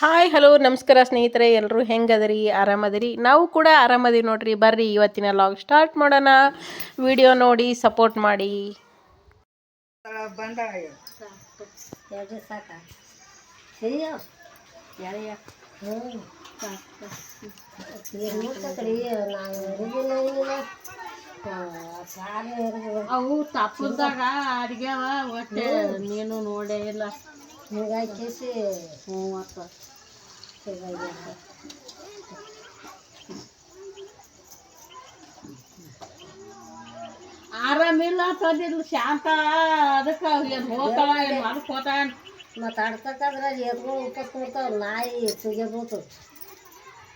Hi hello ನಮಸ್ಕಾರ ಸ್ನೇಹಿತರೆ ಎಲ್ಲರೂ ಹೆಂಗದರಿ, ಆರಾಮದಿರಿ? ನಾವು ಕೂಡ ಆರಾಮದೀವಿ ನೋಡ್ರಿ, ಬರ್ರಿ ಇವತ್ತಿನ ಲಾಗ್ ಸ್ಟಾರ್ಟ್ ಮಾಡೋಣ. ವಿಡಿಯೋ ನೋಡಿ ಸಪೋರ್ಟ್ ಮಾಡಿ. ಅವು ತಪ್ಪದಾಗ ಅಡಿಗೆ ಒಟ್ಟೆ ನೀನು ನೋಡೇ ಇಲ್ಲ. ಹಿಂಗಾಗಿ ಕೇಸಿ ಹ್ಞೂ ಅಕ್ಕ ಆರಾಮಿಲ್ಲ ತಂದಿದ್ಲು ಶಾಂತ ಅದಕ್ಕೆ ಏನು ಹೋಗ್ತಾಳ ಏನು ಮಾಡಕ್ ಹೋತಾಳ ಮತ್ತು ಅಡ್ತಕ್ಕಂದ್ರೆ ಎದ್ಕೊಂಡು ಉಪಸ್ ಕೊಡ್ತಾವ ನಾಯಿ ಸುಗಿಬೋದು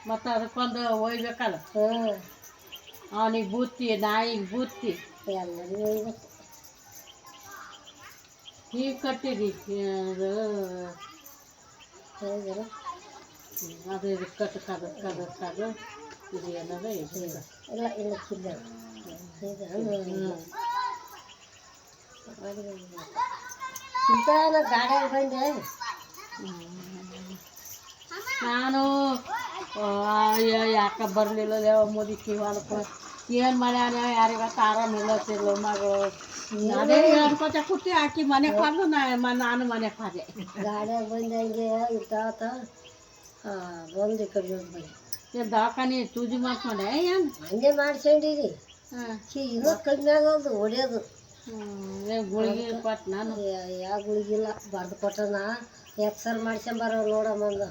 ಮತ್ತು ಅದಕ್ಕೊಂದು ಒಯ್ಬೇಕಲ್ಲ? ಹ್ಞೂ ಅವನಿಗೆ ಬೂತಿ ನಾಯಿಗೆ ಬೂತಿ ಎಲ್ಲರಿಗೂ ಒಯ್ಬೇಕು. ಹೀಗೆ ಕಟ್ಟಿದಿ ಅದು ಹೌದಾ ಅದು ಇದು ಕಟ್ಟು ಕದ ಕದ ಕದ ಇದು ಏನದ ಇದು ಇಲ್ಲ ಇಲ್ಲ ಕಿಲ್ಲ ಹ್ಞೂ ಇಂಥ ಗಾಡಿಯಾಗ ಬಂದೆ ನಾನು ಅಯ್ಯ ಯಾಕೆ ಬರಲಿಲ್ಲ ಮುದುಕಿ ಹೊಲಕ್ಕೆ ಏನು ಮಾಡ್ಯಾನ ಯಾರಿಗತ್ತ ಆರಾಮಿಲ್ಲತ್ತಿಲ್ಲ ಮಗಳು ಅದೇ ಅನ್ಕೋತ ಕೂತಿ ಆಕಿ ಮನೆಗೆ ಬಂದು ನಾ ಮ- ನಾನು ಮನೆಗೆ ಹೋದೆ ಗಾಡಿಯಾಗ ಬಂದಂಗೆ ತಾತ ಬಂದು ಈ ಕಡೆ ಬಂದು ದವಾಖಾನೆ ಚೂಜಿ ಮಾಡ್ಕೊಂಡೆ ಏನು? ಹಂಗೆ ಮಾಡ್ಕೊಂಡಿರಿ ಇನ್ನೂ ಕಮ್ಮಿ ಆಗೋದು ಹೊಡೆಯೋದು. ಗುಳಿಗೆ ಕೊಟ್ಟು ನಾನು. ಯಾವ ಗುಳಿಗಿಲ್ಲ ಬರ್ದು ಕೊಟ್ಟನ. ಎಕ್ಸರ್ ಮಾಡ್ಸ್ಕೊಂಬಾರ ನೋಡಮ್ಮ ಅಂದ.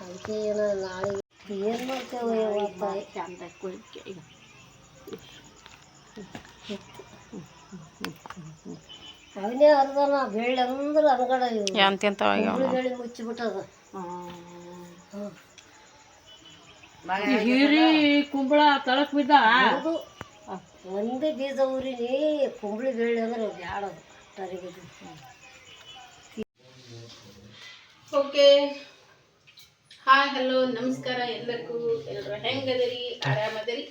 ಅದಕ್ಕೆ ಏನೋ ನಾಳೆ ಏನು ಮಾಡ್ತೇವೆ ಇವತ್ತು ಚಂದ ಕುಳಿಕೆ ಈಗ ಅವನೇ ಅರ್ಧನ ಬೆಳ್ಳಿ ಅಂದ್ರೆ ಅನ್ಗಡ ಎಂತೆಂತ ಬೆಳ್ಳಿ ಮುಚ್ಚಿಬಿಟ್ಟದ. ಹೀರಿ ಕುಂಬಳ ತಳಕ್ ಬಿದ್ದ? ಒಂದೇ ಬೀಜ ಊರಿನಿ ಕುಂಬಳಿ ಬೆಳ್ಳಿ ಅಂದ್ರೆ ಬ್ಯಾಡದು ತರಿಗೆ ಓಕೆ. ಹಾಯ್ ಹಲೋ ನಮಸ್ಕಾರ ಎಲ್ಲರಿಗೂ. ಎಲ್ಲರೂ ಹೆಂಗದರಿ? ಆರಾಮದಿರಿ?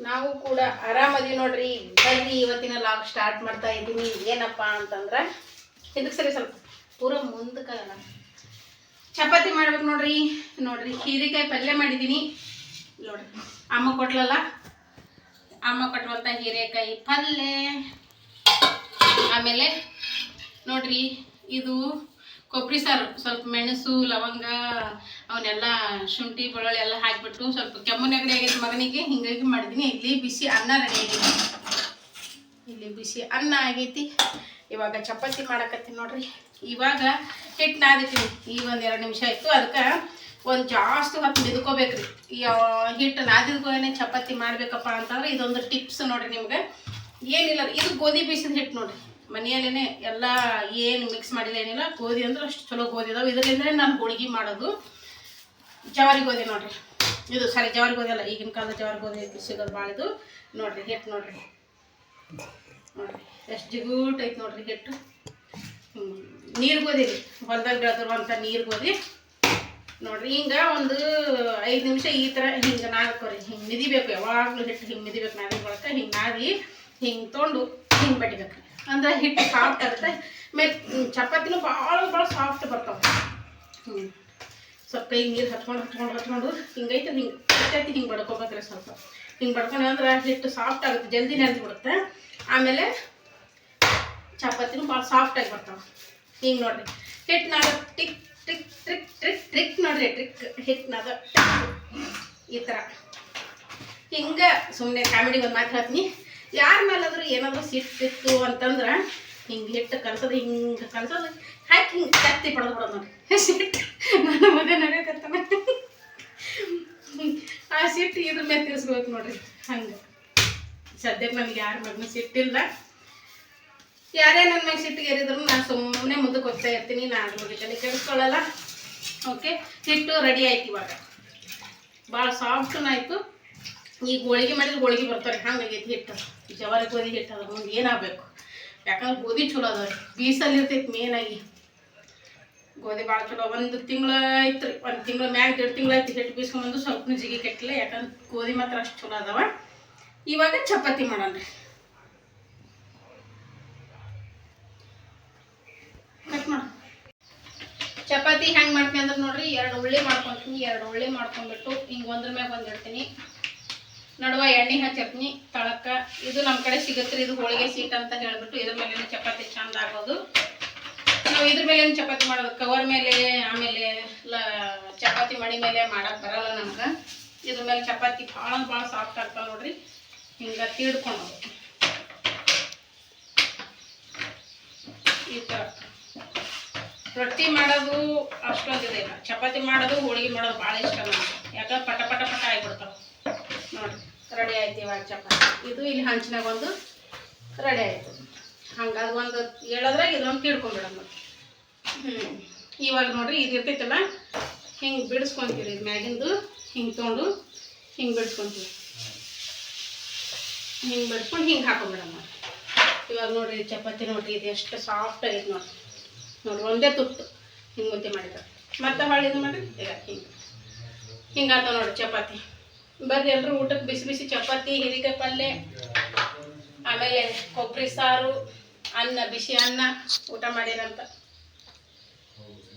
ನಾವು ಕೂಡ ಆರಾಮದೀವಿ ನೋಡ್ರಿ. ಬರ್ರಿ ಇವತ್ತಿನ ಲಾಗ್ ಸ್ಟಾರ್ಟ್ ಮಾಡ್ತಾ ಇದ್ದೀನಿ. ಏನಪ್ಪ ಅಂತಂದ್ರೆ, ಇದಕ್ಕೆ ಸರಿ ಸ್ವಲ್ಪ ಪೂರ ಮುಂದಕ್ಕಲ್ಲ ಚಪಾತಿ ಮಾಡ್ಬೇಕು ನೋಡ್ರಿ. ನೋಡ್ರಿ, ಹೀರೆಕಾಯಿ ಪಲ್ಯ ಮಾಡಿದ್ದೀನಿ. ನೋಡ್ರಿ, ಅಮ್ಮ ಕೊಟ್ಲಲ್ಲ? ಅಮ್ಮ ಕೊಟ್ಟುವಂಥ ಹೀರೆಕಾಯಿ ಪಲ್ಯ. ಆಮೇಲೆ, ನೋಡ್ರಿ, ಇದು ಕೊಬ್ಬರಿ ಸಾರು, ಸ್ವಲ್ಪ ಮೆಣಸು, ಲವಂಗ, ಅವನ್ನೆಲ್ಲ ಶುಂಠಿ, ಬೆಳ್ಳುಳ್ಳಿ ಎಲ್ಲ ಹಾಕಿಬಿಟ್ಟು ಸ್ವಲ್ಪ ಕೆಮ್ಮು ನೆಗಡಿ ಆಗೈತೆ ಮಗನಿಗೆ ಹಿಂಗಾಗಿ ಮಾಡಿದ್ದೀನಿ ಇಲ್ಲಿ ಬಿಸಿ ಅನ್ನ ರೆಡಿ ಆಗೈತಿ. ಇಲ್ಲಿ ಬಿಸಿ ಅನ್ನ ಆಗೈತಿ. ಇವಾಗ ಚಪಾತಿ ಮಾಡಕತ್ತೀನಿ ನೋಡ್ರಿ. ಇವಾಗ ಹಿಟ್ಟು ನಾದಿತೀನಿ ಈ ಒಂದು ಎರಡು ನಿಮಿಷ ಆಯಿತು ಅದಕ್ಕೆ ಒಂದು ಜಾಸ್ತಿ ಹೊತ್ತು ಮೆದ್ಕೋಬೇಕ್ರಿ ಈ ಹಿಟ್ಟು ನಾದಿದ್ಕೋನೆ ಚಪಾತಿ ಮಾಡಬೇಕಪ್ಪ ಅಂತಂದ್ರೆ ಇದೊಂದು ಟಿಪ್ಸ್ ನೋಡ್ರಿ ನಿಮ್ಗೆ. ಏನಿಲ್ಲ, ಇದು ಗೋಧಿ ಬೀಸಿದ ಹಿಟ್ಟು ನೋಡ್ರಿ. ಮನೆಯಲ್ಲೇ ಎಲ್ಲ ಏನು ಮಿಕ್ಸ್ ಮಾಡಿಲ್ಲ ಏನಿಲ್ಲ, ಗೋಧಿ ಅಂದ್ರೆ ಅಷ್ಟು ಚಲೋ ಗೋಧಿ ಇದಾವೆ ಇದರಿಂದ ನಾನು ಹೋಳಿಗೆ ಮಾಡೋದು. ಜವಾರಿ ಗೋಧಿ ನೋಡ್ರಿ. ಇದು ಸರಿ ಜವಾರಿ ಗೋಧಿ ಅಲ್ಲ, ಈಗಿನ ಕಾಲದ ಜವಾರಿ ಗೋಧಿ ಐತಿ, ಸಿಗೋದು ಭಾಳ ಇದು. ನೋಡ್ರಿ ಹಿಟ್ಟು ನೋಡ್ರಿ. ನೋಡ್ರಿ, ಎಷ್ಟು ಜಿಗೂಟ್ ಐತಿ ನೋಡ್ರಿ ಹಿಟ್ಟು. ನೀರು ಗೋಧಿ ರೀ, ಹೊಲ್ದಾಗ ಬೆಳೆದಿರುವಂಥ ನೀರು ಗೋಧಿ. ನೋಡ್ರಿ, ಹಿಂಗೆ ಒಂದು ಐದು ನಿಮಿಷ ಈ ಥರ ಹಿಂಗೆ ನಾದ್ಕೊರಿ. ಹಿಂಗೆ ಮಿದಿಬೇಕು, ಯಾವಾಗಲೂ ಹಿಟ್ಟು ಹಿಂಗೆ ಮಿದಿಬೇಕು ನಾದಿ ಬಳಕ ಹಿಂಗೆ ನಾದಿ, ಹಿಂಗೆ ತೊಗೊಂಡು ಹಿಂಗೆ ಬಡಿಬೇಕು ಅಂದ್ರೆ ಹಿಟ್ಟು ಸಾಫ್ಟ್ ಆಗುತ್ತೆ ಮೇ ಚಪಾತಿನೂ ಭಾಳ ಭಾಳ ಸಾಫ್ಟ್ ಬರ್ತಾವೆ. ಸ್ವಲ್ಪ ಕೈ ನೀರು ಹಚ್ಕೊಂಡು ಹಚ್ಕೊಂಡು ಹಚ್ಕೊಂಡು ಹಿಂಗೈತೆ, ಹಿಂಗೆ ಚಪಾತಿ ಹಿಂಗೆ ಬಡ್ಕೋಬೇಕ್ರಿ ಸ್ವಲ್ಪ. ಹಿಂಗೆ ಬಡ್ಕೊಂಡು ಅಂದ್ರೆ ಹಿಟ್ಟು ಸಾಫ್ಟ್ ಆಗುತ್ತೆ, ಜಲ್ದಿ ನೆನೆದ್ಬಿಡುತ್ತೆ ಆಮೇಲೆ ಚಪಾತಿನೂ ಭಾಳ ಸಾಫ್ಟಾಗಿ ಬರ್ತಾವೆ. ಹಿಂಗೆ ನೋಡಿರಿ. ಹಿಟ್ಟು ನಾದ tick trick trick trick trick ನೋಡ್ರಿ ಟ್ರಿಕ್ ಹಿಟ್ಟು ನಾದ ಈ ಥರ ಹಿಂಗೆ ಸುಮ್ಮನೆ ಕಾಮಿಡಿ ಒಂದು ಮಾತು ಹೇಳ್ತೀನಿ. ಯಾರ ಮೇಲಾದ್ರೂ ಏನಾದರೂ ಸಿಟ್ಟಿತ್ತು ಅಂತಂದ್ರೆ ಹಿಂಗೆ ಹಿಟ್ಟು ಕಲಸೋದು ಹಿಂಗೆ ಕಲಸೋದು ಹಾಕಿ ಹಿಂಗೆ ಕತ್ತಿ ಪಡೆದು ಬಿಡೋದು ನೋಡಿ ಸಿಟ್ಟು. ನನ್ನ ಮಗ ನಡೆಯಕತ್ತಾನ. ಆ ಸಿಟ್ಟು ಇದ್ರ ಮೇಲೆ ತಿರ್ಸ್ಬೇಕು ನೋಡ್ರಿ. ಹಂಗೆ. ಸದ್ಯಕ್ಕೆ ನನಗೆ ಯಾರ ಮಗನೂ ಸಿಟ್ಟಿಲ್ಲ. ಯಾರೇ ನನ್ನ ಮ್ಯಾಗ ಸಿಟ್ಟಿಗೆ ಏರಿದ್ರು ನಾನು ಸುಮ್ಮನೆ ಮುಂದಕ್ಕೆ ಹೋಗ್ತಾ ಇರ್ತೀನಿ. ನಾನು ಅದ್ರ ಬಗ್ಗೆ ತಲೆ ಕೆಡಿಸ್ಕೊಳ್ಳಲ್ಲ ಓಕೆ ಹಿಟ್ಟು ರೆಡಿ ಆಯ್ತು ಇವಾಗ. ಭಾಳ ಸಾಫ್ಟೂ ಆಯಿತು. ಈಗ ಹೋಳಿಗೆ ಮಾಡಿದ್ರೆ ಹೋಳಿಗೆ ಬರ್ತಾರೆ. ಹಂಗಾಗೈತಿ ಹಿಟ್ಟು. ಜವಾರಿ ಗೋಧಿ ಹಿಟ್ಟು ಅದ್ರ ಮುಂದೆ ಏನಾಗಬೇಕು? ಯಾಕಂದ್ರೆ ಗೋಧಿ ಚಲೋ ಅದಾವ ರೀ. ಇರ್ತೈತಿ ಮೇನಾಗಿ ಗೋಧಿ ಭಾಳ ಚಲೋ. ಒಂದು ತಿಂಗಳ ಐತ್ರಿ. ಒಂದು ತಿಂಗಳ ಮ್ಯಾಗ ಎರಡು ತಿಂಗಳ ಐತಿ ಹಿಟ್ಟು ಬೀಸ್ಕೊಂಬಂದು. ಸ್ವಲ್ಪ ಜಿಗಿ ಕೆಟ್ಟಿಲ್ಲ. ಯಾಕಂದ್ರೆ ಗೋಧಿ ಮಾತ್ರ ಅಷ್ಟು ಚಲೋ ಅದಾವ. ಇವಾಗ ಚಪಾತಿ ಮಾಡೋಣ ರೀ. ಚಪಾತಿ ಹೆಂಗೆ ಮಾಡ್ತೀನಿ ಅಂದ್ರೆ ನೋಡ್ರಿ, ಎರಡು ಉಳ್ಳಿ ಮಾಡ್ಕೊತೀನಿ. ಎರಡು ಉಳ್ಳಿ ಮಾಡ್ಕೊಂಡ್ಬಿಟ್ಟು ಹಿಂಗೆ ಒಂದ್ರ ಮ್ಯಾಗ ಒಂದು ಇಡ್ತೀನಿ. ನಡುವ ಎಣ್ಣೆ ಹಾ ಚಟ್ನಿ, ತಳಕ. ಇದು ನಮ್ಮ ಕಡೆ ಸಿಗುತ್ತೆ ಇದು ಹೋಳಿಗೆ ಸೀಟ್ ಅಂತ ಹೇಳ್ಬಿಟ್ಟು ಇದ್ರ ಮೇಲೆ ಚಪಾತಿ ಚಂದ ಆಗೋದು. ನಾವು ಇದ್ರ ಮೇಲೆ ಚಪಾತಿ ಮಾಡೋದು. ಕವರ್ ಮೇಲೆ, ಆಮೇಲೆ ಚಪಾತಿ ಮಡಿ ಮೇಲೆ ಮಾಡಕ್ಕೆ ಬರಲ್ಲ ನಮ್ಗೆ. ಇದ್ರ ಮೇಲೆ ಚಪಾತಿ ಭಾಳ ಭಾಳ ಸಾಫ್ಟ್ ಆಗ್ತಾವ ನೋಡ್ರಿ. ಹಿಂಗೆ ತೀಡ್ಕೊಂಡು ಈ ಥರ ರೊಟ್ಟಿ ಮಾಡೋದು ಅಷ್ಟೊಂದಿದೆ ಚಪಾತಿ ಮಾಡೋದು, ಹೋಳಿಗೆ ಮಾಡೋದು ಭಾಳ ಇಷ್ಟ ನಮ್ಗೆ. ಯಾಕಂದ್ರೆ ಪಟ ಪಟ ಪಟ ಆಗಿಬಿಡ್ತಾವೆ. ರೆಡಿ ಆಯ್ತು ಇವಾಗ ಚಪಾತಿ. ಇದು ಇಲ್ಲಿ ಹಂಚಿನಾಗ ಒಂದು ರೆಡಿ ಆಯಿತು. ಹಂಗೆ ಅದು ಒಂದು ಹೇಳೋದ್ರಾಗ ಇದೊಂದು ತಿಳ್ಕೊಂಬಿಡಮ್ಮ ಹ್ಞೂ ಇವಾಗ ನೋಡ್ರಿ ಇದು ಇರ್ತೈತಲ್ಲ, ಹಿಂಗೆ ಬಿಡಿಸ್ಕೊಂತೀವಿ ಇದು ಮ್ಯಾಗಿಂದು, ಹಿಂಗೆ ತೊಗೊಂಡು ಹಿಂಗೆ ಬಿಡಿಸ್ಕೊಂತೀವಿ ಹಿಂಗೆ ಬಿಡಿಸ್ಕೊಂಡು ಹಿಂಗೆ ಹಾಕೊಂಬಿಡಮ್ಮ. ಇವಾಗ ನೋಡ್ರಿ ಚಪಾತಿ ನೋಡ್ರಿ, ಇದು ಎಷ್ಟು ಸಾಫ್ಟ್ ಆಗೈತೆ ನೋಡ್ರಿ. ನೋಡ್ರಿ ಒಂದೇ ತುಪ್ಪು ಹಿಂಗೆ ಮುದ್ದೆ ಮಾಡಿದ್ರೆ. ಮತ್ತೆ ಹೊಳ್ಳಿ ಇದು ಮಾಡಿರಿ, ಈಗ ಹಿಂಗೆ. ಹಿಂಗಾತ ನೋಡ್ರಿ ಚಪಾತಿ. ಬರ್ರಿ ಎಲ್ಲರೂ ಊಟಕ್ಕೆ ಬಿಸಿ ಬಿಸಿ ಚಪಾತಿ ಹೀರಿಕಾಯಿ ಪಲ್ಯ, ಆಮೇಲೆ ಕೊಬ್ಬರಿ ಸಾರು, ಅನ್ನ, ಬಿಸಿ ಅನ್ನ, ಊಟ ಮಾಡಿರಂತ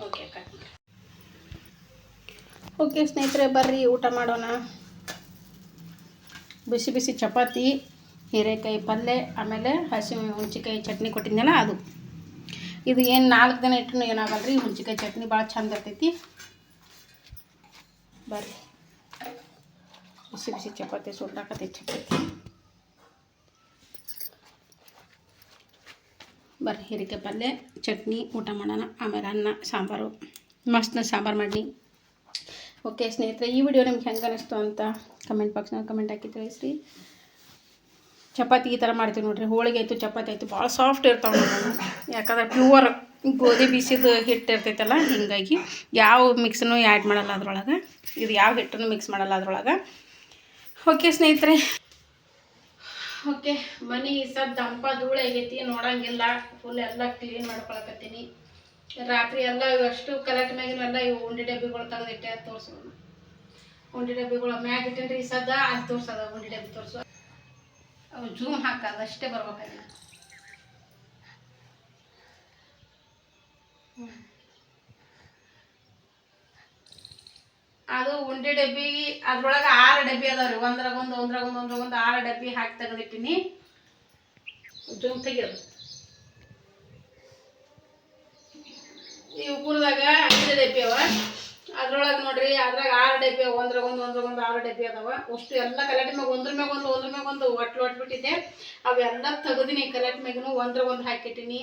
ಓಕೆ ಅಕ್ಕ. ಓಕೆ ಸ್ನೇಹಿತರೆ, ಬರ್ರಿ, ಊಟ ಮಾಡೋಣ. ಬಿಸಿ ಬಿಸಿ ಚಪಾತಿ, ಹೀರೆಕಾಯಿ ಪಲ್ಯ, ಆಮೇಲೆ ಹಸಿ ಹುಣ್ಚಿಕಾಯಿ ಚಟ್ನಿ ಕೊಟ್ಟಿದ್ನಲ್ಲ ಅದು. ಇದು ಏನು ನಾಲ್ಕು ದಿನ ಇಟ್ಟರು ಏನಾಗಲ್ಲ ರೀ ಹುಣ್ಚಿಕಾಯಿ ಚಟ್ನಿ ಭಾಳ ಚಂದ ಇರ್ತೈತಿ. ಬರ್ರಿ. ಬಿಸಿ ಬಿಸಿ ಚಪಾತಿ ಸುಟ್ಟಾಕತೈತಿ ಚಪಾತಿ ಬರ್ರಿ ಹೀರೆಕಾಯಿ ಪಲ್ಯ, ಚಟ್ನಿ, ಊಟ ಮಾಡೋಣ, ಆಮೇಲೆ ಅನ್ನ, ಸಾಂಬಾರು ಮಸ್ತ್ನ ಸಾಂಬಾರು ಮಾಡಿ ಓಕೆ, ಸ್ನೇಹಿತರೆ, ಈ ವಿಡಿಯೋ ನಿಮ್ಗೆ ಹೆಂಗೆ ಅನಿಸ್ತು ಅಂತ ಕಮೆಂಟ್ ಬಾಕ್ಸ್ನಾಗ ಕಮೆಂಟ್ ಹಾಕಿ ತಿಳಿಸ್ರಿ. ಚಪಾತಿ ಈ ಥರ ಮಾಡ್ತೀವಿ ನೋಡಿರಿ. ಹೋಳಿಗೆ ಆಯಿತು, ಚಪಾತಿ ಆಯಿತು, ಭಾಳ ಸಾಫ್ಟ್ ಇರ್ತಾವೆ ನೋಡೋಣ ಯಾಕಂದ್ರೆ ಪ್ಯೂವರ್ ಗೋಧಿ ಬಿಸಿದು ಹಿಟ್ಟು ಇರ್ತೈತಲ್ಲ, ಹಿಂಗಾಗಿ ಯಾವ ಮಿಕ್ಸನ್ನು ಆ್ಯಡ್ ಮಾಡಲ್ಲ ಅದ್ರೊಳಗೆ. ಇದು ಯಾವ ಹಿಟ್ಟನ್ನು ಮಿಕ್ಸ್ ಮಾಡಲ್ಲ ಅದ್ರೊಳಗೆ. ಓಕೆ ಸ್ನೇಹಿತರೆ. ಓಕೆ ಮನೆ ಸದ್ ದಂಪ ಧೂಳು ಆಗೈತಿ, ನೋಡಂಗಿಲ್ಲ. ಫುಲ್ ಎಲ್ಲ ಕ್ಲೀನ್ ಮಾಡ್ಕೊಳಕತ್ತೀನಿ. ರಾತ್ರಿ ಎಲ್ಲ ಅಷ್ಟು ಕಲೆಕ್ಟ್ ಮ್ಯಾಗಿನೆಲ್ಲ ಇವು ಉಂಡಿ ಡಬ್ಬಿಗಳು ತೆಗೆದಿಟ್ಟೆ ತೋರಿಸೋಣ. ಉಂಡಿ ಡಬ್ಬಿಗಳು ಮ್ಯಾಗ ಇಟ್ಟೇನ್ರಿ ಈ ಸದ ಅದು ತೋರ್ಸದ, ಉಂಡಿ ಡಬ್ಬಿ ತೋರಿಸು. ಅವು ಜೂಮ್ ಹಾಕೋದು, ಅಷ್ಟೇ ಬರ್ಬೇಕಾಗಿಲ್ಲ ಅದು ಉಂಡೆ ಡಬ್ಬಿ, ಅದ್ರೊಳಗೆ ಆರು ಡಬ್ಬಿ ಅದಾವ್ರಿ. ಒಂದ್ರಾಗ ಒಂದು ಒಂದ್ರಾಗ ಒಂದು ಒಂದ್ರಾಗ ಒಂದು ಆರು ಡಬ್ಬಿ ಹಾಕಿ ತೆಗೆದಿಟ್ಟಿನಿ. ಜೂಮ್ ತೆಗಿಯೋದು ಈ ಉಗುರದಾಗ ಐದು ಡಬ್ಬಿ ಅವ. ಅದ್ರೊಳಗೆ ನೋಡ್ರಿ, ಅದ್ರಾಗ ಆರು ಡಬ್ಬಿ ಅವ. ಒಂದ್ರಾಗ ಒಂದು ಒಂದ್ರಾಗ ಒಂದು ಆರು ಡಬ್ಬಿ ಅದಾವ. ಅಷ್ಟು ಎಲ್ಲ ಕಲೆಕ್ಟ್ ಮ್ಯಾಗ ಒಂದ್ರ ಮ್ಯಾಗ ಒಂದು, ಒಂದ್ರ ಮ್ಯಾಗ ಒಂದು ಒಟ್ಟು ಒಟ್ಬಿಟ್ಟಿದ್ದೆ ಅವೆಲ್ಲ ತೆಗೆದಿನಿ ಕಲೆಕ್ಟ್ ಮ್ಯಾಗನು ಒಂದ್ರಾಗ ಒಂದು ಹಾಕಿಟ್ಟಿನಿ.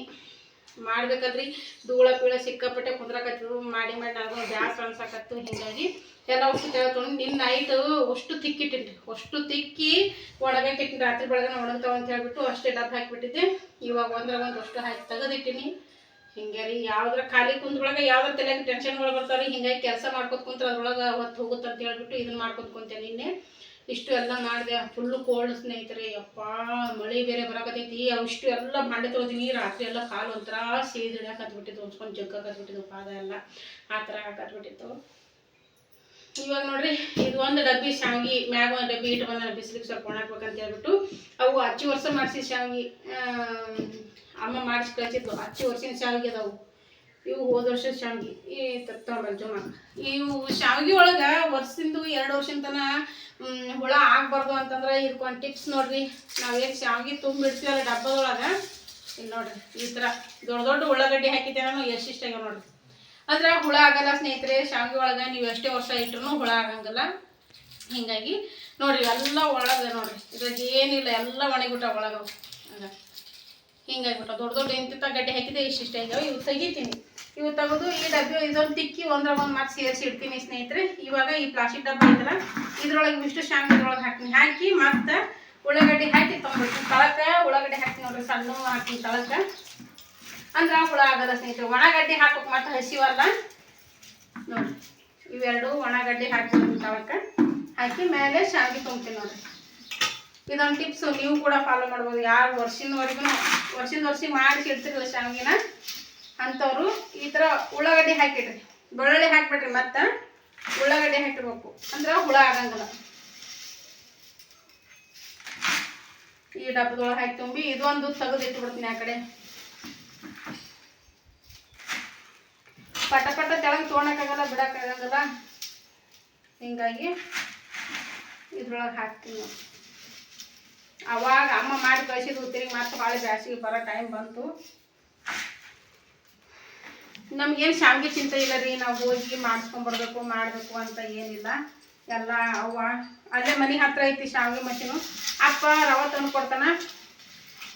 ಮಾಡ್ಬೇಕಾದ್ರಿ ಧೂಳ ಪೀಳ ಸಿಕ್ಕಾಪಟ್ಟೆ ಕುಂದ್ರಾಕತ್ತಿದ್ರು. ಮಾಡಿ ಮಾಡಿ ನಾನು ಗ್ಯಾಸ್ ಅನ್ಸಕತ್ತು. ಹಿಂಗಾಗಿ ಎಲ್ಲ ಔಷಧಿ ತೊಗೊಂಡು ನಿನ್ನ ನೈಟ್ ಅಷ್ಟು ತಿಕ್ಕಿಟ್ಟಿನಿ ಅಷ್ಟು ತಿಕ್ಕಿ ಒಣಗಕ್ಕೆ ಇಟ್ಟಿನಿ ರಾತ್ರಿ ಬೆಳಗ್ಗೆ ಒಣಗ್ತಾವ ಅಂತ ಹೇಳ್ಬಿಟ್ಟು ಅಷ್ಟೇ ಡಬ್ಬ ಹಾಕಿಬಿಟ್ಟಿದ್ದೆ. ಇವಾಗ ಒಂದ್ರಾಗ ಒಂದು ಅಷ್ಟು ಹಾಕಿ ತೆಗೆದಿಟ್ಟಿನಿ. ಹಿಂಗೆ ರೀ, ಯಾವ್ದ್ರ ಖಾಲಿ ಕುಂದ್ರೊಳಗೆ ಯಾವ್ದ್ರ ತಲೆಗೆ ಟೆನ್ಷನ್ಗಳು ಬರ್ತಾವ್ರಿ ಹಿಂಗಾಗಿ ಕೆಲಸ ಮಾಡ್ಕೊತ ಕುಂತ್ರ ಅದ್ರೊಳಗೆ ಹೊತ್ತು ಹೋಗುತ್ತೆ ಅಂತ ಹೇಳ್ಬಿಟ್ಟು ಇದನ್ನ ಮಾಡ್ಕೊತ ಕುಂತೆ ನಿನ್ನೆ. ಇಷ್ಟು ಎಲ್ಲ ಮಾಡಿದೆ ಫುಲ್ಲು ಕೋಲ್ಡ್ ಸ್ನೇಹಿತರೆ, ಯಪ್ಪ, ಮಳೆ ಬೇರೆ ಬರಕತೈತಿ ಅವು ಇಷ್ಟು ಎಲ್ಲ ಮಾಡಿ ತೊಳ್ದೀನಿ ರಾತ್ರಿ ಎಲ್ಲ ಕಾಲು ಒಂಥರ ಸೇದಿ ಹಾಕತ್ಬಿಟ್ಟಿದ್ದು ಒಂದ್ಸ್ಕೊಂಡು ಜಗ್ಗ ಹಾಕತ್ಬಿಟ್ಟಿದ್ದು ಪಾದ ಎಲ್ಲ. ಆ ಥರ ಹಾಕತ್ಬಿಟ್ಟಿತ್ತು ಇವಾಗ ನೋಡ್ರಿ ಇದು ಒಂದು ಡಬ್ಬಿ ಶಾಂಗಿ ಮ್ಯಾಗ ಒಂದು ಡಬ್ಬಿ ಇಟ್ಟು ಬಂದ ಬಿಸಿಲಿಗೆ ಸ್ವಲ್ಪ ಒಣಾಕ್ಬೇಕಂತ ಹೇಳ್ಬಿಟ್ಟು ಅವು ಹಚ್ಚಿ ವರ್ಷ ಮಾಡಿಸಿ ಶಾಂಗಿ ಅಮ್ಮ ಮಾಡಿಸಿ ಕಳಿಸಿದ್ವು ಹಚ್ಚಿ ವರ್ಷದ ಶಾವಿಗೆ ಅದಾವು. ಇವು ಹೋದ ವರ್ಷದ ಶಾವಿಗೆ. ಈ ಜಮಾ ಇವು ಶಾವಿಗೆ ಒಳಗೆ ವರ್ಷದಿಂದ ಎರಡು ವರ್ಷದ ತನ ಮ್, ಹುಳ ಆಗ್ಬಾರ್ದು ಅಂತಂದ್ರೆ ಇದಕ್ಕೊಂದು ಟಿಪ್ಸ್ ನೋಡ್ರಿ. ನಾವೇನು ಶಾವಿಗೆ ತುಂಬಿಡ್ತೀವಲ್ಲ ಡಬ್ಬದೊಳಗೆ? ಇಲ್ಲಿ ನೋಡ್ರಿ ಈ ಥರ ದೊಡ್ಡ ದೊಡ್ಡ ಉಳ್ಳಾಗಡ್ಡಿ ಹಾಕಿದ್ದೇವೆ ಎಷ್ಟಿಷ್ಟ ಎಷ್ಟು ಇಷ್ಟ ಆಗ್ಯಾವ ನೋಡ್ರಿ. ಅದ್ರ ಹುಳ ಆಗಲ್ಲ ಸ್ನೇಹಿತರೆ, ಶಾವಿಗೆ ಒಳಗೆ ನೀವು ಎಷ್ಟೇ ವರ್ಷ ಇಟ್ರು ಹುಳ ಆಗಂಗಿಲ್ಲ. ಹಿಂಗಾಗಿ ನೋಡ್ರಿ, ಎಲ್ಲ ಒಳಗೆ ನೋಡ್ರಿ. ಇದ್ರಾಗ ಏನಿಲ್ಲ, ಎಲ್ಲ ಒಣಗಿಬಿಟ್ಟ ಒಳಗೆ ಹಂಗ. ಹಿಂಗಾಗ್ಬಿಟ್ಟ ದೊಡ್ಡ ದೊಡ್ಡ ಎಂತಿಂತ ಗಡ್ಡೆ ಹಾಕಿದೆ ಇಷ್ಟಿಷ್ಟ ಇದಾವೆ ಇವು ತೆಗಿತೀನಿ. ಇವು ತೆಗೆದು ಈ ಡಬ್ಬಿ, ಇದೊಂದು ತಿಕ್ಕಿ ಒಂದ್ರ ಒಂದು ಮತ್ತೆ ಸೇರಿಸಿ ಇಡ್ತೀನಿ ಸ್ನೇಹಿತರೆ. ಇವಾಗ ಈ ಪ್ಲಾಸ್ಟಿಕ್ ಡಬ್ಬ ಐತಲ್ಲ, ಇದ್ರೊಳಗೆ ಇಷ್ಟು ಶಾಂಗಿ ಇದ್ರೊಳಗೆ ಹಾಕ್ತೀನಿ. ಹಾಕಿ ಮತ್ತೆ ಉಳ್ಳಾಗಡ್ಡಿ ಹಾಕಿ ತೊಗೊಂಡ್ಬಿಡ್ತೀನಿ ತಳಕ್ಕೆ ಉಳ್ಳಾಗಡ್ಡಿ ಹಾಕ್ತೀನಿ ನೋಡ್ರಿ ಸಣ್ಣ ಹಾಕ್ತೀನಿ ತಳಕ್ಕೆ ಅಂದ್ರೆ ಹುಳ ಆಗಲ್ಲ ಸ್ನೇಹಿತರು, ಒಣಗಡ್ಡಿ ಹಾಕೋಕೆ ಮತ್ತೆ ಹಸಿವಲ್ಲ ನೋಡಿ, ಇವೆರಡು ಒಣಗಡ್ಡಿ ಹಾಕಿ ತಳಕ್ಕೆ ಹಾಕಿ ಮೇಲೆ ಶಾವಿಗೆ ತುಂಬ್ತೀನಿ ನೋಡಿ ಇದೊಂದು ಟಿಪ್ಸು ನೀವು ಕೂಡ ಫಾಲೋ ಮಾಡ್ಬೋದು. ಯಾರು ವರ್ಷಿನವರೆಗೂ ವರ್ಷದ ವರ್ಷ ಮಾಡಿಸಿ ಇಡ್ತಿರಲ್ಲ ಶಾವಿಗೆನ, ಅಂಥವ್ರು ಈ ಥರ ಉಳ್ಳಾಗಡ್ಡಿ ಹಾಕಿಡ್ರಿ. ಬೆಳ್ಳುಳ್ಳಿ ಹಾಕ್ಬಿಟ್ರಿ ಮತ್ತೆ ಉಳ್ಳಾಗಡ್ಡಿ ಹಾಕಿರ್ಬೇಕು ಅಂದ್ರೆ ಹುಳ ಆಗಂಗಿಲ್ಲ. ಈ ಡಬ್ಬದೊಳಗೆ ಹಾಕಿ ತುಂಬಿ ಇದೊಂದು ತೆಗೆದು ಇಟ್ಬಿಡ್ತೀನಿ ಆ ಕಡೆ. ಪಟ ಪಟ ತೆಳಗೆ ತೊಗೊಳಕ್ಕಾಗಲ್ಲ ಬಿಡೋಕ್ಕಾಗಲ್ಲ. ಹಿಂಗಾಗಿ ಇದ್ರೊಳಗೆ ಹಾಕ್ತೀನಿ. ಅವಾಗ ಅಮ್ಮ ಮಾಡಿ ಕಳಿಸಿದ ತಿರುಗಿ ಮತ್ತೆ ಭಾಳ ಜಾಸ್ತಿ ಬರೋ ಟೈಮ್ ಬಂತು. ನಮ್ಗೇನು ಶಾವಿಗೆ ಚಿಂತೆ ಇಲ್ಲ ರೀ, ನಾವು ಹೋಗಿ ಮಾಡಿಸ್ಕೊಂಬರ್ಬೇಕು, ಮಾಡಬೇಕು ಅಂತ ಏನಿಲ್ಲ. ಎಲ್ಲ ಅವ್ವ, ಅಲ್ಲೇ ಮನೆ ಹತ್ರ ಐತಿ ಶಾವಿಗೆ ಮಷೀನು. ಅಪ್ಪ ರವ ತಂದು ಕೊಡ್ತಾನ.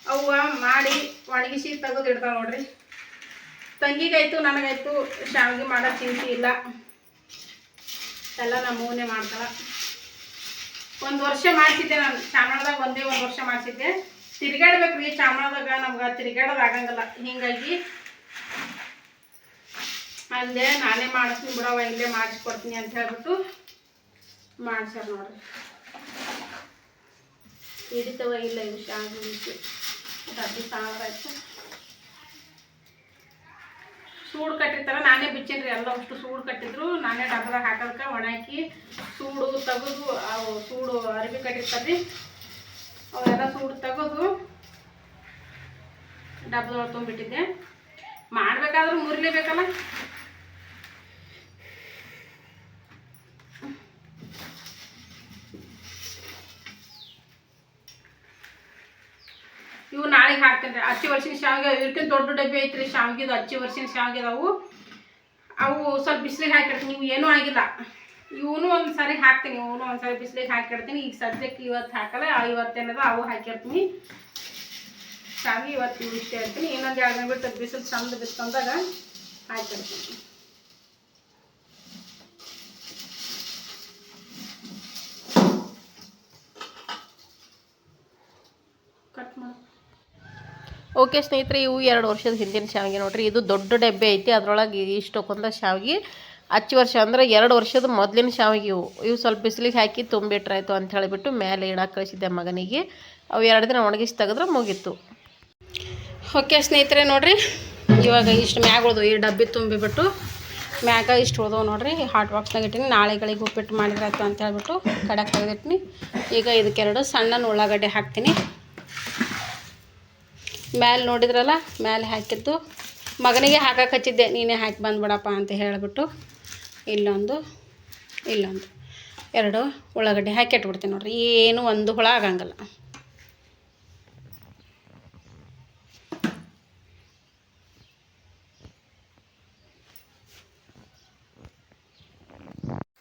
ಅವ್ವ ಮಾಡಿ ಒಣಗಿಸಿ ತೆಗೆದು ಇಡ್ತಾಳೆ ನೋಡ್ರಿ. ತಂಗಿಗಾಯ್ತು, ನನಗಾಯ್ತು, ಶಾವಿಗೆ ಮಾಡೋ ಚಿಂತೆ ಇಲ್ಲ. ಎಲ್ಲ ನಮ್ಮವನೇ ಮಾಡ್ತಾಳೆ. ಒಂದು ವರ್ಷ ಮಾಡ್ತಿದ್ದೆ ನಾನು ಚಾಮರಾಜದಾಗ ಒಂದೇ ಒಂದು ವರ್ಷ ಮಾಡ್ತಿದ್ದೆ. ತಿರ್ಗಾಡ್ಬೇಕು ರೀ ಚಾಮರಾಜದಾಗ ನಮ್ಗೆ ತಿರ್ಗಾಡೋದು ಆಗಂಗಿಲ್ಲ. ಹಿಂಗಾಗಿ ಅಂದೆ ನಾನೇ ಮಾಡಿಸ್ತೀನಿ ಬಿಡವ ಇಲ್ಲೇ ಮಾಡಿಸ್ಕೊಡ್ತೀನಿ ಅಂತ ಹೇಳ್ಬಿಟ್ಟು ಮಾಡ್ಸ್ಯಾರ ನೋಡ್ರಿ. ಹಿಡಿತವ ಇಲ್ಲ ಇವು ಶಾವಿಗೆ ಡಬ್ಬಿ ಆಯ್ತು. ಸೂಡು ಕಟ್ಟಿರ್ತಾರ, ನಾನೇ ಬಿಚ್ಚೇನ್ರಿ ಎಲ್ಲ ಅಷ್ಟು ಸೂಡು ಕಟ್ಟಿದ್ರು. ನಾನೇ ಡಬ್ಬದಾಗ ಹಾಕೋದಕ್ಕೆ ಒಣಾಕಿ ಸೂಡು ತೆಗೆದು ಅವು ಸೂಡು ಅರಿವಿ ಕಟ್ಟಿರ್ತಾರ್ರಿ. ಅವೆಲ್ಲ ಸೂಡು ತೆಗೆದು ಡಬ್ಬದೊಳಗೆ ತುಂಬಿಟ್ಟಿದ್ದೆ. ಮಾಡ್ಬೇಕಾದ್ರೂ ಮುರಿಲೇಬೇಕಲ್ಲ ಇವು ನಾಳೆಗೆ ಹಾಕ್ತೇನೆ ರೀ ಹಚ್ಚಿ ವರ್ಷಿನ ಶಾವಿಗೆ ಇವ್ರಕ್ಕಿಂತ ದೊಡ್ಡ ಡಬ್ಬಿ ಐತ್ರಿ ಶಾವಿಗೆದು ಹಚ್ಚಿ ವರ್ಷಿನ ಶಾವಿಗೆ ಅದಾವು. ಅವು ಸ್ವಲ್ಪ ಬಿಸಿಲಿಗೆ ಹಾಕಿಡ್ತೀನಿ ನೀವು ಏನೂ ಆಗಿಲ್ಲ. ಇವನು ಒಂದು ಸಾರಿ ಹಾಕ್ತೀನಿ, ಇವನು ಒಂದು ಸಾರಿ ಬಿಸಿಲಿಗೆ ಹಾಕಿಡ್ತೀನಿ ಈಗ ಸದ್ಯಕ್ಕೆ ಇವತ್ತು ಹಾಕಲ್ಲ, ಇವತ್ತೇನದ ಅವು ಹಾಕಿರ್ತೀನಿ ಶಾವಿಗೆ ಇವತ್ತು ಇವು ಇಷ್ಟೇ ಇರ್ತೀನಿ ಇನ್ನೊಂದು ಎರಡು ದಿನ ಬಿಟ್ಟು ಬಿಸಿಲು ಚಂದ ಬಿತ್ತಂದಾಗ ಹಾಕಿರ್ತೀನಿ ಕಟ್ ಮಾಡಿ. ಓಕೆ ಸ್ನೇಹಿತರೆ, ಇವು ಎರಡು ವರ್ಷದ ಹಿಂದಿನ ಶಾವಿಗೆ ನೋಡ್ರಿ. ಇದು ದೊಡ್ಡ ಡಬ್ಬೆ ಐತಿ, ಅದ್ರೊಳಗೆ ಕೊಂದ ಶಾವಿಗೆ ಹಚ್ಚಿ ವರ್ಷ. ಅಂದ್ರೆ ಎರಡು ವರ್ಷದ ಮೊದಲಿನ ಶಾವಿಗೆ ಇವು. ಇವು ಸ್ವಲ್ಪ ಬಿಸಿಲಿಗೆ ಹಾಕಿ ತುಂಬಿಟ್ರಾಯ್ತು ಅಂತ ಹೇಳಿಬಿಟ್ಟು ಮೇಲೆ ಇಡಕ್ಕೆ ಕಳಿಸಿದ್ದೆ ಮಗನಿಗೆ. ಅವು ಎರಡು ದಿನ ಒಣಗಿಸಿ ತೆಗೆದ್ರೆ ಮುಗೀತು. ಓಕೆ ಸ್ನೇಹಿತರೆ, ನೋಡಿರಿ. ಇವಾಗ ಇಷ್ಟು ಮ್ಯಾಗ ಉಳ್ದು ಈ ಡಬ್ಬಿ ತುಂಬಿಬಿಟ್ಟು ಮ್ಯಾಗ ಇಷ್ಟು ಉಳ್ದವು ನೋಡ್ರಿ. ಹಾಟ್ ಬಾಕ್ಸ್ನಾಗ ಇಟ್ಟಿನಿ. ನಾಳೆಗಳಿಗೆ ಉಪ್ಪಿಟ್ಟು ಮಾಡಿದ್ರಾಯ್ತು ಅಂತ ಹೇಳ್ಬಿಟ್ಟು ಕಡಕ್ಕೆ ತೆಗೆದಿಟ್ಟಿನಿ ಈಗ ಇದಕ್ಕೆರಡು ಸಣ್ಣ ಉಳ್ಳಾಗಡ್ಡೆ ಹಾಕ್ತೀನಿ. ಮ್ಯಾಲೆ ನೋಡಿದ್ರಲ್ಲ, ಮ್ಯಾಲೆ ಹಾಕಿದ್ದು. ಮಗನಿಗೆ ಹಾಕಕ್ಕೆ ಹಚ್ಚಿದ್ದೆ, ನೀನೇ ಹಾಕಿ ಬಂದ್ಬಿಡಪ್ಪ ಅಂತ ಹೇಳಿಬಿಟ್ಟು. ಇಲ್ಲೊಂದು ಇಲ್ಲೊಂದು. ಎರಡು ಉಳ್ಳಾಗಡ್ಡೆ ಹಾಕಿ ಇಟ್ಬಿಡ್ತೀನಿ ನೋಡ್ರಿ, ಏನು ಒಂದು ಹುಳ ಆಗಂಗಿಲ್ಲ.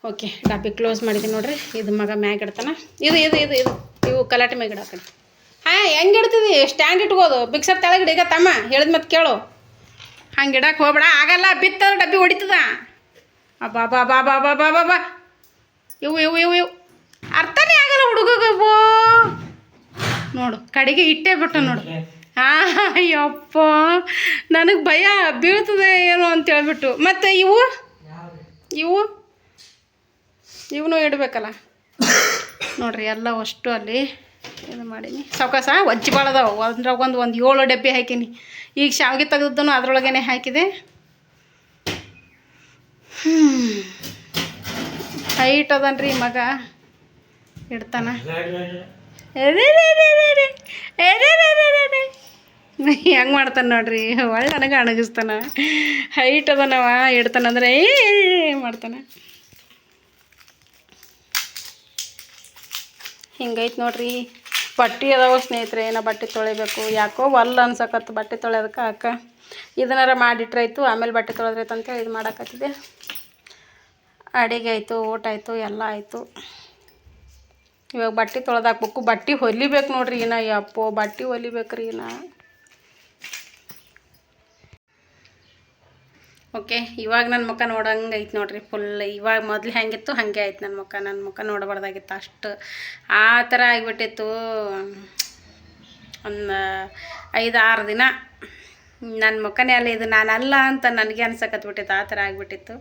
ಓಕೆ ಡಬ್ಬಿ ಕ್ಲೋಸ್ ಮಾಡಿದ್ದೀನಿ ನೋಡ್ರಿ. ಇದು ಮಗ ಮ್ಯಾಗ ಇಡ್ತಾನ. ಇದು ಇದು ಇದು ಇದು. ಇವು ಕಲಾಟೆ ಮ್ಯಾಗ ಹಾಂ, ಹೆಂಗೆ ಇಡ್ತಿದಿ? ಸ್ಟ್ಯಾಂಡ್ ಇಟ್ಕೋದು. ಬಿಕ್ಸರ್ ತೆಳಗಡೆ ಈಗ ತಮ್ಮ. ಹೇಳಿದ ಮತ್ತೆ ಕೇಳು. ಹಂಗೆ ಇಡಕ್ಕೆ ಹೋಗ್ಬೇಡ. ಆಗಲ್ಲ ಬಿತ್ತಂದ್ರೆ ಡಬ್ಬಿ ಹೊಡಿತದ. ಅಬ್ಬಾ ಬಾ ಬಾ ಬಾ ಬಾ ಬಾ ಬಾ ಬಾ ಇವು ಇವು ಇವು ಇವು. ಅರ್ಥನೇ ಆಗಲ್ಲ ಹುಡುಗಗೋ. ನೋಡು, ಕಡೆಗೆ ಇಟ್ಟೇ ಬಿಟ್ಟು ನೋಡು. ಹಾಂ ಅಯ್ಯಪ್ಪ ನನಗೆ ಭಯ, ಬೀಳ್ತದೆ ಏನು ಅಂತ ಹೇಳ್ಬಿಟ್ಟು. ಮತ್ತು ಇವು? ಇವು? ಇವನು ಇಡಬೇಕಲ್ಲ. ನೋಡ್ರಿ, ಎಲ್ಲ ಅಷ್ಟು ಅಲ್ಲಿ. ಇದು ಮಾಡೀನಿ. ಸಾವಕಾಸ ಒಜ್ಜಿ ಭಾಳ ಅದಾವೆ. ಅದ್ರಾಗ ಒಂದು ಒಂದು ಏಳು ಡಬ್ಬಿ ಹಾಕೀನಿ. ಈಗ ಶಾವಿಗೆ ತೆಗೆದದ್ದನ್ನು ಅದರೊಳಗೇನೆ ಹಾಕಿದೆ. ಹೈಟ್ ಅದನ್ರಿ ಮಗ. ಇಡ್ತಾನ. ಹೆಂಗೆ ಮಾಡ್ತಾನೆ ನೋಡ್ರಿ? ಒಳ್ಳೆ ನನಗೆ ಅಣಗಿಸ್ತಾನ. ಹೈಟ್ ಅದನವ. ಇಡ್ತಾನಂದ್ರೆ ಏ, ಮಾಡ್ತಾನೆ. ಹಿಂಗೈತೆ ನೋಡ್ರಿ. ಬಟ್ಟೆ ಅದಾವ ಸ್ನೇಹಿತರೆ, ಏನೋ ಬಟ್ಟೆ ತೊಳಿಬೇಕು? ಯಾಕೋ ಒಲ್ಲ ಅನ್ಸಕತ್ತು ಬಟ್ಟೆ ತೊಳೆಯೋದಕ್ಕೆ ಅಕ್ಕ. ಇದನ್ನಾರ ಮಾಡಿಟ್ರಾಯ್ತು, ಆಮೇಲೆ ಬಟ್ಟೆ ತೊಳೆದ್ರಾಯ್ತು ಅಂತೇಳಿ ಇದು ಮಾಡಕತ್ತಿದೆ ಅಡಿಗೆ ಆಯಿತು, ಊಟ ಆಯಿತು, ಎಲ್ಲ ಆಯಿತು. ಇವಾಗ ಬಟ್ಟೆ ತೊಳೆದಾಕ್ಬೇಕು. ಬಟ್ಟೆ ಹೊಲಿಬೇಕು ನೋಡ್ರಿ ಇನ್ನು, ಯಪ್ಪೋ, ಬಟ್ಟೆ ಹೊಲಿಬೇಕ್ರಿ ಇನ್ನ. ಓಕೆ, ಇವಾಗ ನನ್ನ ಮುಖ ನೋಡಂಗೆ ಐತೆ ನೋಡ್ರಿ ಫುಲ್ ಇವಾಗ ಮೊದಲು ಹೆಂಗಿತ್ತು ಹಾಗೆ ಆಯ್ತು ನನ್ನ ಮುಖ. ನನ್ನ ಮುಖ ನೋಡಬಾರ್ದಾಗಿತ್ತು ಅಷ್ಟು. ಆ ಥರ ಆಗಿಬಿಟ್ಟಿತ್ತು. ಒಂದು ಐದು ಆರು ದಿನ ನನ್ನ ಮುಖನೇ ಅಲ್ಲ ಇದು ನಾನಲ್ಲ ಅಂತ ನನಗೆ ಅನ್ಸಕತ್ಬಿಟ್ಟಿತ್ತು ಆ ಥರ ಆಗಿಬಿಟ್ಟಿತ್ತು.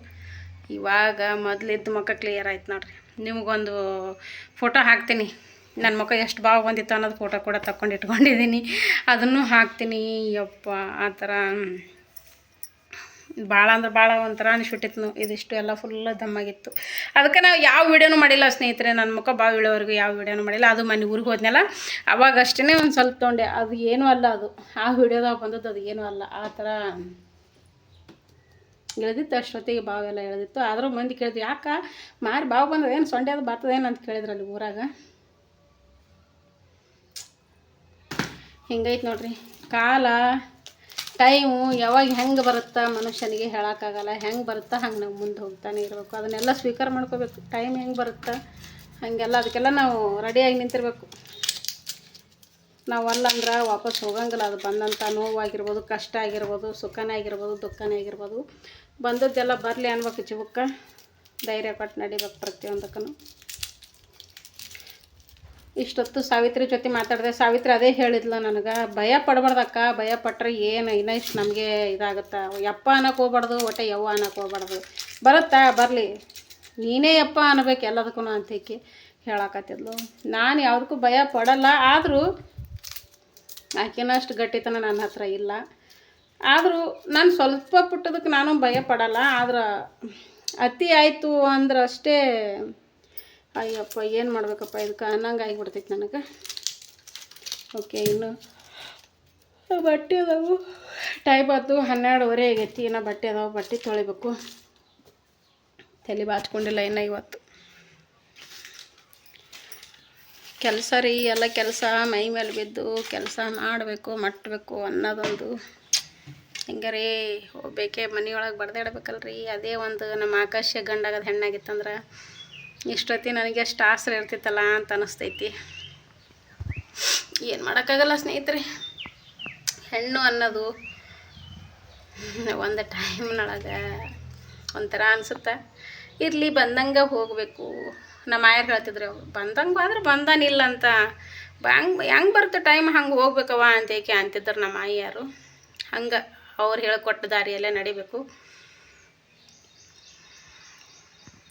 ಇವಾಗ ಮೊದಲಿದ್ದು ಮುಖ ಕ್ಲಿಯರ್ ಆಯ್ತು ನೋಡ್ರಿ. ನಿಮಗೊಂದು ಫೋಟೋ ಹಾಕ್ತೀನಿ. ನನ್ನ ಮುಖ ಎಷ್ಟು ಭಾವ ಬಂದಿತ್ತು ಅನ್ನೋದು ಫೋಟೋ ಕೂಡ ತಗೊಂಡು ಇಟ್ಕೊಂಡಿದ್ದೀನಿ ಅದನ್ನು ಹಾಕ್ತೀನಿ. ಯಪ್ಪ, ಆ ಥರ. ಭಾಳ ಅಂದ್ರೆ ಭಾಳ ಒಂಥರ ಅನಿಸ್ಬಿಟ್ಟಿತ್ತು ಇದಿಷ್ಟು ಎಲ್ಲ ಫುಲ್ ದಮ್ಮಾಗಿತ್ತು ಅದಕ್ಕೆ ನಾವು ಯಾವ ವೀಡಿಯೋನೂ ಮಾಡಿಲ್ಲ ಸ್ನೇಹಿತರೆ. ನನ್ನ ಮುಖ ಬಾವು ಇಳೋವರೆಗೂ ಯಾವ ವೀಡಿಯೋನೂ ಮಾಡಿಲ್ಲ. ಅದು ಮನೆ ಊರಿಗೆ ಹೋದ್ನಲ್ಲ, ಅವಾಗ ಅಷ್ಟೇ ಒಂದು ಸ್ವಲ್ಪ ತೊಗೊಂಡೆ ಅದು ಏನೂ ಅಲ್ಲ ಅದು. ಆ ವೀಡಿಯೋದಾಗ ಬಂದದ್ದು ಅದು ಏನೂ ಅಲ್ಲ. ಆ ಥರ ಇಳಿದಿತ್ತು ಅಷ್ಟೊತ್ತಿಗೆ ಬಾವೆಲ್ಲ ಇಳಿದಿತ್ತು. ಆದರೂ ಮಂದಿ ಕೇಳಿದ್ವಿ, ಯಾಕೆ? ಮಾರಿ ಬಾವು ಬಂದದೇನು ಸೊಂಡೆ ಅದು ಬರ್ತದೇನು ಅಂತ ಕೇಳಿದ್ರು ಅಲ್ಲಿ ಊರಾಗ. ಹಿಂಗೈತೆ ನೋಡ್ರಿ. ಕಾಲ ಟೈಮು ಯಾವಾಗ ಹೆಂಗೆ ಬರುತ್ತಾ ಮನುಷ್ಯನಿಗೆ ಹೇಳೋಕ್ಕಾಗಲ್ಲ. ಹೆಂಗೆ ಬರುತ್ತಾ ಹಂಗೆ ನಾವು ಮುಂದೆ ಹೋಗ್ತಾನೆ ಇರಬೇಕು. ಅದನ್ನೆಲ್ಲ ಸ್ವೀಕಾರ ಮಾಡ್ಕೋಬೇಕು. ಟೈಮ್ ಹೆಂಗೆ ಬರುತ್ತಾ ಹಾಗೆಲ್ಲ ಅದಕ್ಕೆಲ್ಲ ನಾವು ರೆಡಿಯಾಗಿ ನಿಂತಿರಬೇಕು. ನಾವು ಅಲ್ಲ ಅಂದ್ರೆ ವಾಪಸ್ ಹೋಗಂಗಿಲ್ಲ. ಅದು ಬಂದಂಥ ನೋವಾಗಿರ್ಬೋದು, ಕಷ್ಟ ಆಗಿರ್ಬೋದು, ಸುಖನೇ ಆಗಿರ್ಬೋದು, ದುಃಖನೇ ಆಗಿರ್ಬೋದು. ಬಂದದ್ದೆಲ್ಲ ಬರಲಿ ಅನ್ಬೇಕು. ಜೀವಕ್ಕೆ ಧೈರ್ಯ ಕೊಟ್ಟು ನಡಿಬೇಕು ಪ್ರತಿಯೊಂದಕ್ಕೂ ಇಷ್ಟೊತ್ತು ಸಾವಿತ್ರಿ ಜೊತೆ ಮಾತಾಡಿದೆ, ಸಾವಿತ್ರಿ ಅದೇ ಹೇಳಿದ್ಲು ನನಗೆ, ಭಯ ಪಡಬಾರ್ದಕ್ಕ ಭಯ ಪಟ್ಟರೆ ಏನು, ಇನ್ನ ಇಷ್ಟು ನಮಗೆ ಇದಾಗುತ್ತೆ. ಯಪ್ಪ ಅನ್ನೋಕೆ ಹೋಗ್ಬಾರ್ದು, ಒಟ್ಟೆ ಯವ್ವ ಅನ್ನೋಕೆ ಹೋಗ್ಬಾರ್ದು. ಬರುತ್ತಾ? ಬರಲಿ. ನೀನೇ ಯಪ್ಪ ಅನ್ಬೇಕು ಎಲ್ಲದಕ್ಕೂ ಅಂತೇಕಿ ಹೇಳಕತ್ತಿದ್ಲು. ನಾನು ಯಾವುದಕ್ಕೂ ಭಯ ಪಡಲ್ಲ, ಆದರೂ ಆಕಿನಷ್ಟು ಗಟ್ಟಿತನ ನನ್ನ ಹತ್ರ ಇಲ್ಲ. ಆದರೂ ನಾನು ಸ್ವಲ್ಪ ಪುಟ್ಟದಕ್ಕೆ ನಾನು ಭಯ ಪಡಲ್ಲ, ಆದ್ರೆ ಅತಿ ಆಯಿತು ಅಂದ್ರೆ ಅಷ್ಟೇ ಅಯ್ಯಪ್ಪ, ಏನು ಮಾಡ್ಬೇಕಪ್ಪ? ಇದಕ್ಕೆ ಅನ್ನಂಗೆ ಆಗಿಬಿಡ್ತೈತೆ ನನಗೆ. ಓಕೆ, ಇನ್ನು ಬಟ್ಟೆ ಅದಾವು. ಟೈಪ್ ಆಯ್ತು ಹನ್ನೆರಡುವರೆ ಆಗೈತಿ. ಇನ್ನು ಬಟ್ಟೆ ಅದಾವು. ಬಟ್ಟೆ ತೊಳಿಬೇಕು. ತಲೆ ಬಾಚ್ಕೊಂಡಿಲ್ಲ ಇನ್ನು ಇವತ್ತು. ಕೆಲಸ ರೀ, ಎಲ್ಲ ಕೆಲಸ ಮೈ ಮೇಲೆ ಬಿದ್ದು ಕೆಲಸ ಮಾಡಬೇಕು ಮಟ್ಟಬೇಕು ಅನ್ನೋದೊಂದು. ಹಿಂಗಾರೇ ಹೋಗ್ಬೇಕೆ, ಮನೆಯೊಳಗೆ ಬಡ್ದಾಡ್ಬೇಕಲ್ರಿ ಅದೇ ಒಂದು ನಮ್ಮ ಆಕಾಶ ಗಂಡಾಗದ ಹೆಣ್ಣಾಗಿತ್ತಂದ್ರೆ. ಇಷ್ಟೊತ್ತಿ ನನಗೆ ಅಷ್ಟು ಆಸರೆ ಇರ್ತಿತ್ತಲ್ಲ ಅಂತ ಅನಿಸ್ತೈತಿ. ಏನು ಮಾಡೋಕ್ಕಾಗಲ್ಲ ಸ್ನೇಹಿತರೆ. ಹೆಣ್ಣು ಅನ್ನೋದು ಒಂದು ಟೈಮ್ನೊಳಗೆ ಒಂಥರ ಅನಿಸುತ್ತೆ. ಇರಲಿ, ಬಂದಂಗೆ ಹೋಗಬೇಕು. ನಮ್ಮ ಆಯರು ಹೇಳ್ತಿದ್ರು ಅವ್ರು ಬಂದಂಗೆ ಆದ್ರೆ ಬಂದಾನಿಲ್ಲ ಅಂತ. ಹಂಗೆ, ಹೆಂಗೆ ಬರುತ್ತೆ ಟೈಮ್ ಹಂಗೆ ಹೋಗ್ಬೇಕವ ಅಂತೇಕೆ ಅಂತಿದ್ರು ನಮ್ಮ ಆಯಿಯಾರು ಹಂಗೆ ಅವ್ರು ಹೇಳಿಕೊಟ್ಟ ದಾರಿಯಲ್ಲೇ ನಡಿಬೇಕು.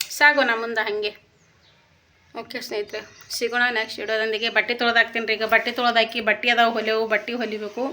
ಸಾಗೋಣ ಮುಂದೆ ಹಾಗೆ. ಓಕೆ ಸ್ನೇಹಿತರೆ, ಸಿಗೋಣ ನೆಕ್ಸ್ಟ್ ವಿಡಿಯೋದೊಂದಿಗೆ ಬಟ್ಟೆ ತೊಳೆದಾಕ್ತೀನಿ ರೀ. ಈಗ ಬಟ್ಟೆ ತೊಳೆದಾಕಿ ಬಟ್ಟೆ ಅದಾವೆ, ಹೊಲಿಯವು, ಬಟ್ಟೆ ಹೊಲಿಬೇಕು.